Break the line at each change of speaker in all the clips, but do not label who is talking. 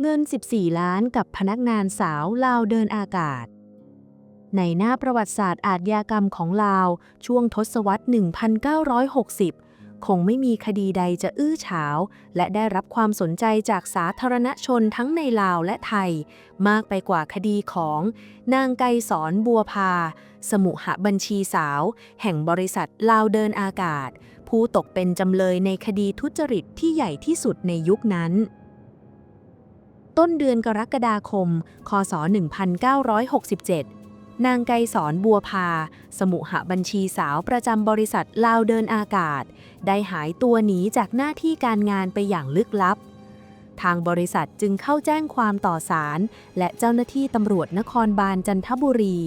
เงิน 14 ล้านกับพนักงานสาวลาวเดินอากาศ ในหน้าประวัติศาสตร์อาทยากรรมของลาว ช่วงทศวรรษ 1960 คงไม่มีคดีใดจะอื้อฉาว และได้รับความสนใจจากสาธารณชนทั้งในลาวและไทย มากไปกว่าคดีของ นางไกสอนบัวพา สมุหบัญชีสาว แห่งบริษัทลาวเดินอากาศ ผู้ตกเป็นจำเลยในคดีทุจริตที่ใหญ่ที่สุดในยุคนั้น ต้นเดือนกรกฎาคม คศ 1967 นางไกสอนบัวพา สมุหบัญชีสาวประจำบริษัทลาวเดินอากาศ ได้หายตัวหนีจากหน้าที่การงานไปอย่างลึกลับ ทางบริษัทจึงเข้าแจ้งความต่อศาลและเจ้าหน้าที่ตำรวจนครบาลจันทบุรี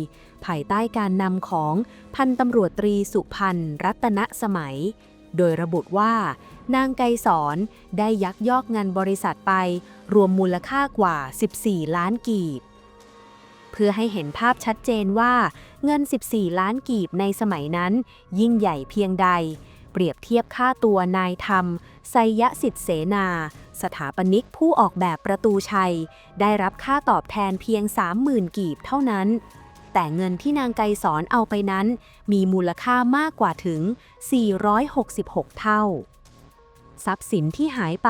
ภายใต้การนำของพันตำรวจตรีสุพันรัตนสมัย โดยระบุว่า นางไกสอนได้ยักยอกเงินบริษัทไป รวมมูลค่ากว่า 14 ล้านกีบ เพื่อให้เห็นภาพชัดเจนว่า เงิน 14 ล้านกีบในสมัยนั้น ยิ่งใหญ่เพียงใด เปรียบเทียบค่าตัวนายธรรมไซยสิทธิเสนา สถาปนิกผู้ออกแบบประตูชัย ได้รับค่าตอบแทนเพียง 30,000 กีบเท่านั้น แต่เงินที่นางไกสอนเอาไปนั้น มีมูลค่ามากกว่าถึง 466 เท่า ทรัพย์สินที่หายไป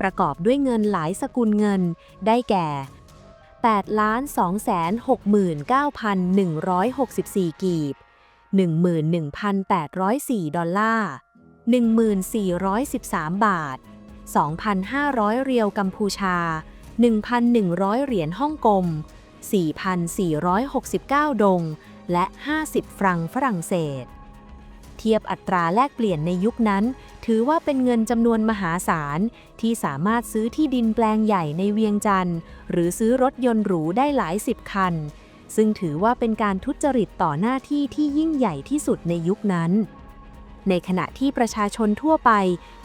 ประกอบด้วยเงินหลายสกุลเงิน ได้แก่8 2 6 9 1 6 4 กีบ 11,804 ดอลลาร์ 1,413 บาท 2,500 เรียวกัมพูชา 1,100 เหรียญฮ่องกง 4,469 ดง และ 50 ฟรังฝรั่งเศส เทียบอัตราแลกเปลี่ยนในยุคนั้น ถือว่าเป็นเงินจำนวนมหาศาล ที่สามารถซื้อที่ดินแปลงใหญ่ในเวียงจันทร์ หรือซื้อรถยนต์หรูได้หลายสิบคัน ซึ่งถือว่าเป็นการทุจริตต่อหน้าที่ที่ยิ่งใหญ่ที่สุดในยุคนั้นในขณะที่ประชาชนทั่วไป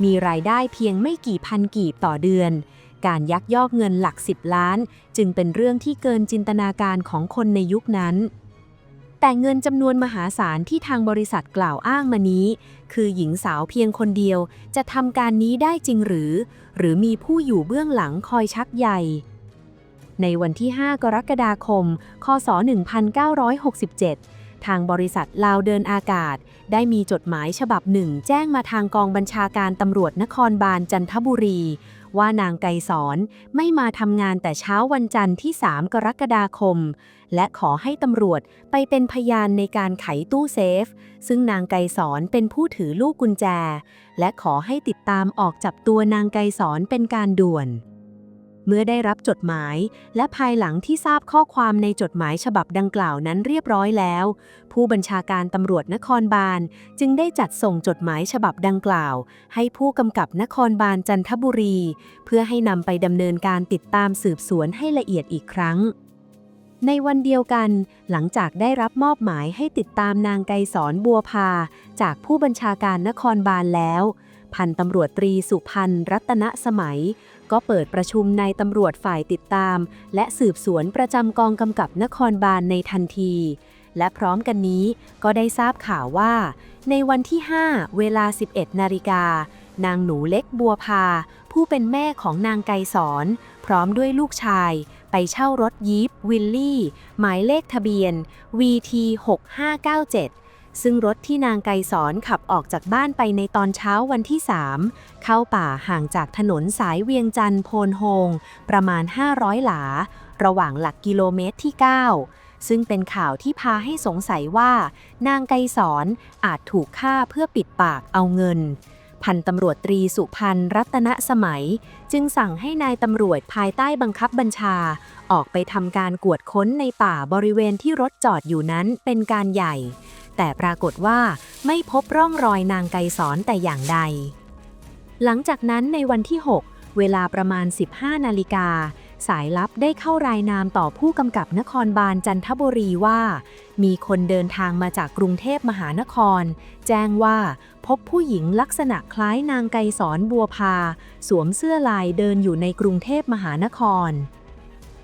มีรายได้เพียงไม่กี่พันกีบต่อเดือน การยักยอกเงินหลักสิบล้าน จึงเป็นเรื่องที่เกินจินตนาการของคนในยุคนั้น แต่เงินจำนวนมหาศาลที่ทางบริษัทกล่าวอ้างมานี้ คือหญิงสาวเพียงคนเดียวจะทำการนี้ได้จริงหรือ หรือมีผู้อยู่เบื้องหลังคอยชักใยในวันที่ 5 กรกฎาคม คศ 1967 ทางบริษัทลาวเดินอากาศ ได้มีจดหมายฉบับหนึ่งแจ้งมาทางกองบัญชาการตำรวจนครบาลจันทบุรี ว่านางไกสอนไม่มาทำงานแต่เช้าวันจันทร์ที่ 3 กรกฎาคม และขอให้ตำรวจไปเป็นพยานในการไขตู้เซฟ ซึ่งนางไกสอนเป็นผู้ถือลูกกุญแจ และขอให้ติดตามออกจับตัวนางไกสอนเป็นการด่วน เมื่อได้รับจดหมาย และภายหลังที่ทราบข้อความในจดหมายฉบับดังกล่าวนั้นเรียบร้อยแล้ว ผู้บัญชาการตำรวจนครบาล จึงได้จัดส่งจดหมายฉบับดังกล่าว ให้ผู้กำกับนครบาลจันทบุรี เพื่อให้นำไปดำเนินการติดตามสืบสวนให้ละเอียดอีกครั้งในวันเดียวกัน หลังจากได้รับมอบหมายให้ติดตามนางไกสอนบัวพา จากผู้บัญชาการนครบาลแล้ว พันตำรวจตรีสุพันธ์รัตนสมัย ก็เปิดประชุมในตำรวจฝ่ายติดตาม และสืบสวนประจำกองกำกับนครบาลในทันที และพร้อมกันนี้ก็ได้ทราบข่าวว่า ในวันที่ 5 เวลา 11 นาฬิกา นางหนูเล็กบัวพา ผู้เป็นแม่ของนางไกสอนพร้อมด้วยลูกชาย ไปเช่ารถยีปวิลลี่ หมายเลขทะเบียน VT 6597 ซึ่งรถที่นางไกสอนขับออกจากบ้านไปในตอนเช้าวันที่ 3 เข้าป่าห่างจากถนนสายเวียงจันทร์โพนโฮง ประมาณ 500 หลา ระหว่างหลักกิโลเมตรที่ 9 ซึ่งเป็นข่าวที่พาให้สงสัยว่า นางไกสอนอาจถูกฆ่าเพื่อปิดปากเอาเงิน พันตำรวจตรีสุพันรัตนสมัย จึงสั่งให้นายตำรวจภายใต้บังคับบัญชา ออกไปทำการกวดค้นในป่าบริเวณที่รถจอดอยู่นั้นเป็นการใหญ่ แต่ปรากฏว่าไม่พบร่องรอยนางไกสอนแต่อย่างใด หลังจากนั้นในวันที่ 6 เวลาประมาณ 15 นาฬิกา สายลับได้เข้ารายนามต่อผู้กำกับนครบาลจันทบุรีว่า มีคนเดินทางมาจากกรุงเทพมหานคร แจ้งว่าพบผู้หญิงลักษณะคล้ายนางไกสอนบัวพา สวมเสื้อลายเดินอยู่ในกรุงเทพมหานคร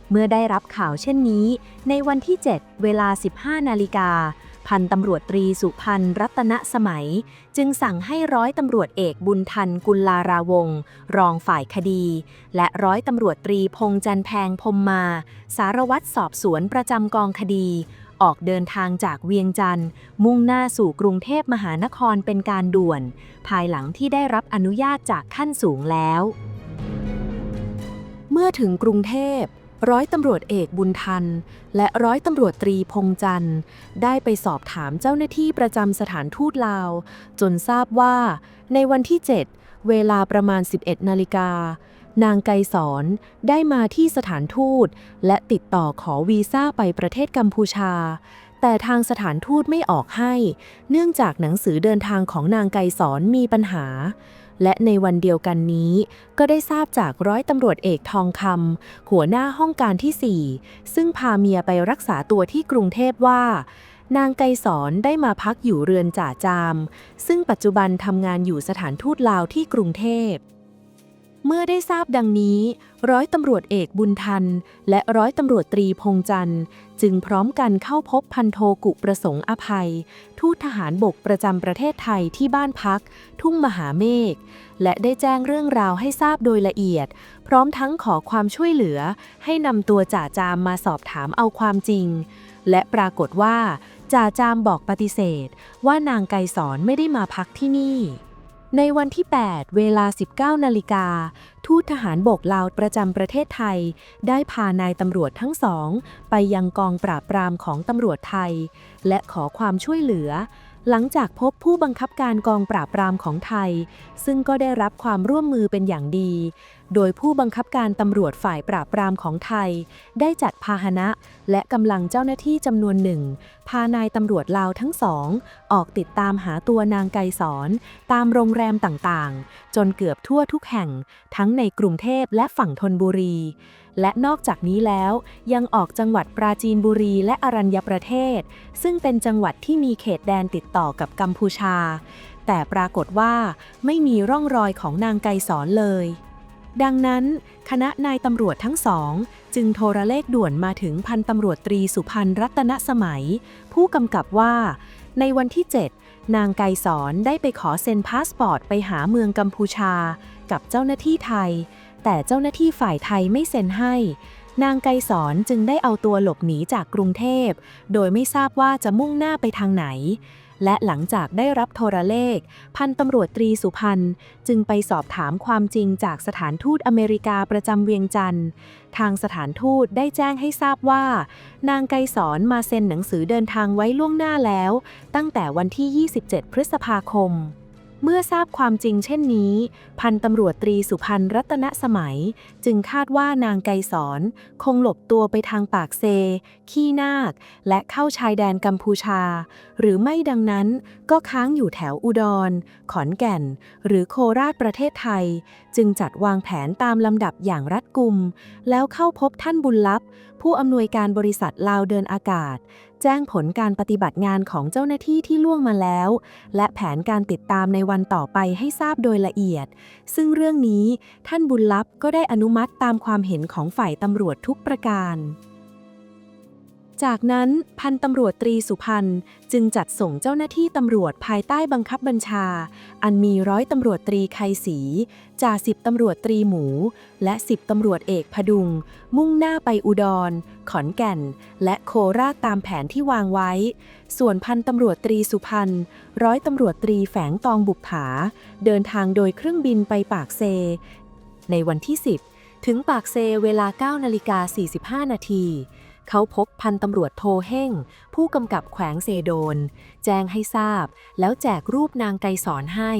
เมื่อได้รับข่าวเช่นนี้ ในวันที่ 7 เวลา 15 นาฬิกา พันตำรวจตรีสุพันรัตนสมัย จึงสั่งให้ร้อยตำรวจเอกบุญทันกุลลาราวงศ์รองฝ่ายคดี และร้อยตำรวจตรีพงจันแพงพมมา สารวัตรสอบสวนประจำกองคดี ออกเดินทางจากเวียงจันทร์ มุ่งหน้าสู่กรุงเทพมหานครเป็นการด่วน ภายหลังที่ได้รับอนุญาตจากขั้นสูงแล้ว เมื่อถึงกรุงเทพ ร้อยตำรวจเอกบุญทัน และร้อยตำรวจตรีพงจันทร์ ได้ไปสอบถามเจ้าหน้าที่ประจำสถานทูตลาว จนทราบว่า ในวันที่ 7 เวลาประมาณ 11 นาฬิกานางไกสอนได้มาที่สถานทูต และติดต่อขอวีซ่าไปประเทศกัมพูชา แต่ทางสถานทูตไม่ออกให้ เนื่องจากหนังสือเดินทางของนางไกสอนมีปัญหา และในวันเดียวกันนี้ ก็ได้ทราบจากร้อยตำรวจเอกทองคำหัวหน้าห้องการที่ 4 ซึ่งพาเมียไปรักษาตัวที่กรุงเทพว่า นางไกสอนได้มาพักอยู่เรือนจ่าจาม ซึ่งปัจจุบันทำงานอยู่สถานทูตลาวที่กรุงเทพ เมื่อได้ทราบดังนี้ ร้อยตำรวจเอกบุญทัน และร้อยตำรวจตรีพงจันทร์ จึงพร้อมกันเข้าพบพันโทกุประสงค์อภัย ทูตทหารบกประจำประเทศไทยที่บ้านพัก ทุ่งมหาเมฆและได้แจ้งเรื่องราวให้ทราบโดยละเอียด พร้อมทั้งขอความช่วยเหลือ ให้นำตัวจ่าจามมาสอบถามเอาความจริง และปรากฏว่าจ่าจามบอกปฏิเสธ ว่านางไกสอนไม่ได้มาพักที่นี่ ในวันที่ 8 เวลา 19 นาฬิกา ทูตทหารบกลาวประจำประเทศไทย ได้พานายตำรวจทั้งสอง ไปยังกองปราบปรามของตำรวจไทย และขอความช่วยเหลือ หลังจากพบผู้บังคับการกองปราบปรามของไทย ซึ่งก็ได้รับความร่วมมือเป็นอย่างดี โดยผู้บังคับการตำรวจฝ่ายปราบปรามของไทย ได้จัดพาหนะ และกำลังเจ้าหน้าที่จำนวนหนึ่ง พานายตำรวจลาวทั้งสอง ออกติดตามหาตัวนางไกสอนตามโรงแรมต่างๆ จนเกือบทั่วทุกแห่ง ทั้งในกรุงเทพและฝั่งธนบุรี และนอกจากนี้แล้ว ยังออกจังหวัดปราจีนบุรีและอรัญญประเทศ ซึ่งเป็นจังหวัดที่มีเขตแดนติดต่อกับกัมพูชา แต่ปรากฏว่าไม่มีร่องรอยของนางไกสอนเลย ดังนั้น คณะนายตำรวจทั้งสอง จึงโทรเลขด่วนมาถึงพันตำรวจตรีสุพันรัตนสมัย ผู้กำกับว่า ในวันที่ 7 นางไกสอนได้ไปขอเซ็นพาสปอร์ตไปหาเมืองกัมพูชา กับเจ้าหน้าที่ไทย แต่เจ้าหน้าที่ฝ่ายไทยไม่เซ็นให้ นางไกสอนจึงได้เอาตัวหลบหนีจากกรุงเทพ โดยไม่ทราบว่าจะมุ่งหน้าไปทางไหน และหลังจากได้รับโทรเลข พันตำรวจตรีสุพันธ์จึงไปสอบถามความจริงจากสถานทูตอเมริกาประจำเวียงจันทร์ ทางสถานทูตได้แจ้งให้ทราบว่า นางไกสอนมาเซ็นหนังสือเดินทางไว้ล่วงหน้าแล้ว ตั้งแต่วันที่ 27 พฤษภาคม เมื่อทราบความจริงเช่นนี้ พันตำรวจตรีสุพันรัตนสมัย จึงคาดว่านางไกสอนคงหลบตัวไปทางปากเซ ขี้นาค และเข้าชายแดนกัมพูชา หรือไม่ดังนั้นก็ค้างอยู่แถวอุดร ขอนแก่น หรือโคราชประเทศไทย จึงจัดวางแผนตามลำดับอย่างรัดกุม แล้วเข้าพบท่านบุญลับ ผู้อำนวยการบริษัทลาวเดินอากาศ แจ้งผลการปฏิบัติงานของเจ้าหน้าที่ที่ล่วงมาแล้ว และแผนการติดตามในวันต่อไปให้ทราบโดยละเอียด ซึ่งเรื่องนี้ท่านบุญลับก็ได้อนุมัติตามความเห็นของฝ่ายตำรวจทุกประการ จากนั้นพันตำรวจตรีสุพันธ์จึงจัดส่งเจ้าหน้าที่ตำรวจภายใต้บังคับบัญชา อันมีร้อยตำรวจตรีไคศรีจ่าสิบตำรวจตรีหมู และสิบตำรวจเอกพดุง มุ่งหน้าไปอุดร ขอนแก่น และโคราชตามแผนที่วางไว้ ส่วนพันตำรวจตรีสุพันธ์ร้อยตำรวจตรีแฝงตองบุกผา เดินทางโดยเครื่องบินไปปากเซ ในวันที่ 10 ถึงปากเซเวลา9นาฬิกา45นาที เขาพบพันตำรวจโทเฮ่ง ผู้กำกับแขวงเซโดน แจ้งให้ทราบ แล้วแจกรูปนางไกรสอนให้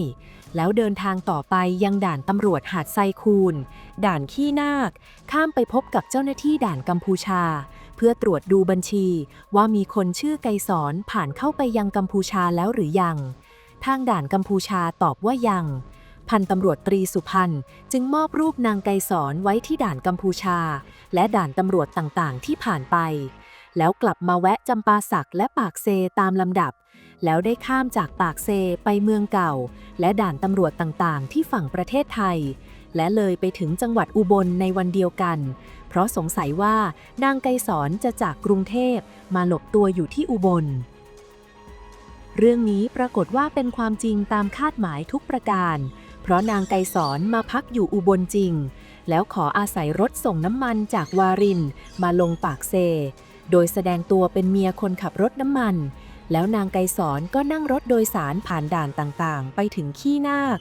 แล้วเดินทางต่อไปยังด่านตำรวจหาดไซคูน ด่านขี้นาค ข้ามไปพบกับเจ้าหน้าที่ด่านกัมพูชา เพื่อตรวจดูบัญชีว่ามีคนชื่อไกรสอนผ่านเข้าไปยังกัมพูชาแล้วหรือยัง ทางด่านกัมพูชาตอบว่ายัง พันตำรวจตรีสุพันธ์จึงมอบรูปนางไกสอนไว้ที่ด่านกัมพูชา และด่านตำรวจต่างๆ ที่ผ่านไป แล้วกลับมาแวะจำปาสักและปากเซตามลำดับ แล้วได้ข้ามจากปากเซไปเมืองเก่า และด่านตำรวจต่างๆ ที่ฝั่งประเทศไทย และเลยไปถึงจังหวัดอุบลในวันเดียวกัน เพราะสงสัยว่านางไกสอนจะจากกรุงเทพมาหลบตัวอยู่ที่อุบลเรื่องนี้ปรากฏว่าเป็นความจริงตามคาดหมายทุกประการ เพราะนางไกสอนมาพักอยู่อุบลจริง แล้วขออาศัยรถส่งน้ำมันจากวารินมาลงปากเซ โดยแสดงตัวเป็นเมียคนขับรถน้ำมัน แล้วนางไกสอนก็นั่งรถโดยสารผ่านด่านต่างๆ ไปถึงขี้นาค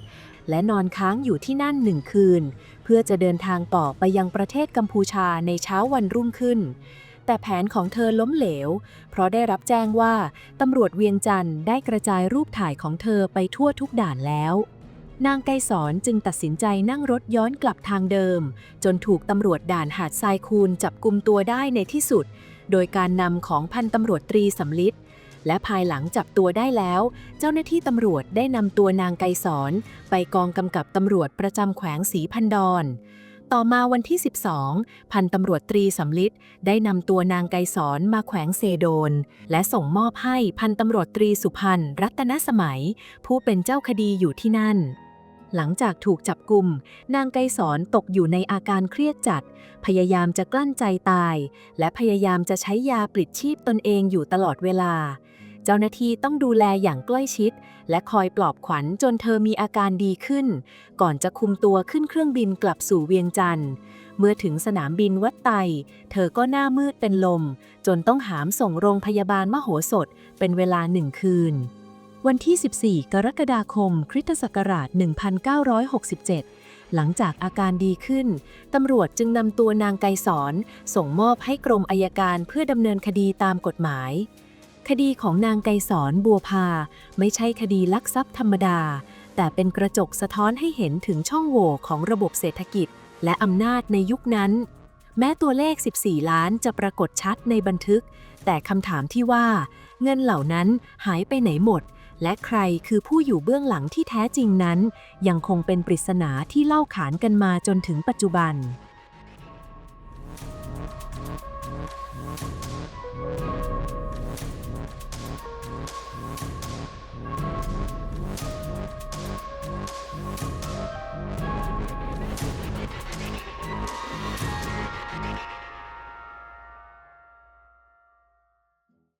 และนอนค้างอยู่ที่นั่นหนึ่งคืน เพื่อจะเดินทางต่อไปยังประเทศกัมพูชาในเช้าวันรุ่งขึ้นแต่แผนของเธอล้มเหลว เพราะได้รับแจ้งว่าตำรวจเวียงจันทร์ได้กระจายรูปถ่ายของเธอไปทั่วทุกด่านแล้ว นางไกสอนจึงตัดสินใจนั่งรถย้อนกลับทางเดิม จนถูกตำรวจด่านหาดทรายคูนจับกุมตัวได้ในที่สุด โดยการนำของพันตำรวจตรีสำลิดและภายหลังจับตัวได้แล้ว เจ้าหน้าที่ตำรวจได้นำตัวนางไกสอนไปกองกำกับตำรวจประจำแขวงศรีพันดอนต่อมาวันที่ 12 พันตำรวจตรีสำลิดได้นำตัวนางไกสอนมาแขวงเซโดน และส่งมอบให้พันตำรวจตรีสุพันรัตนสมัย ผู้เป็นเจ้าคดีอยู่ที่นั่น หลังจากถูกจับกลุ่มนางไกสอนตกอยู่ในอาการเครียดจัด พยายามจะกลั้นใจตาย และพยายามจะใช้ยาปลิดชีพตนเองอยู่ตลอดเวลา เจ้าหน้าที่ต้องดูแลอย่างใกล้ชิด และคอยปลอบขวัญจนเธอมีอาการดีขึ้น ก่อนจะคุมตัวขึ้นเครื่องบินกลับสู่เวียงจันทร์เมื่อถึงสนามบินวัดไต เธอก็หน้ามืดเป็นลม จนต้องหามส่งโรงพยาบาลมโหสถเป็นเวลาหนึ่งคืน วันที่ 14 กรกฎาคม คริสตศักราช 1967 หลังจากอาการดีขึ้น ตำรวจจึงนำตัวนางไกสอน ส่งมอบให้กรมอายการเพื่อดำเนินคดีตามกฎหมาย คดีของนางไกสอนบัวพา ไม่ใช่คดีลักทรัพย์ธรรมดา แต่เป็นกระจกสะท้อนให้เห็นถึงช่องโหว่ของระบบเศรษฐกิจ และอำนาจในยุคนั้น แม้ตัวเลข 14 ล้านจะปรากฏชัดในบันทึก แต่คำถามที่ว่า เงินเหล่านั้นหายไปไหนหมด และใครคือผู้อยู่เบื้องหลังที่แท้จริงนั้น ยังคงเป็นปริศนาที่เล่าขานกันมาจนถึงปัจจุบัน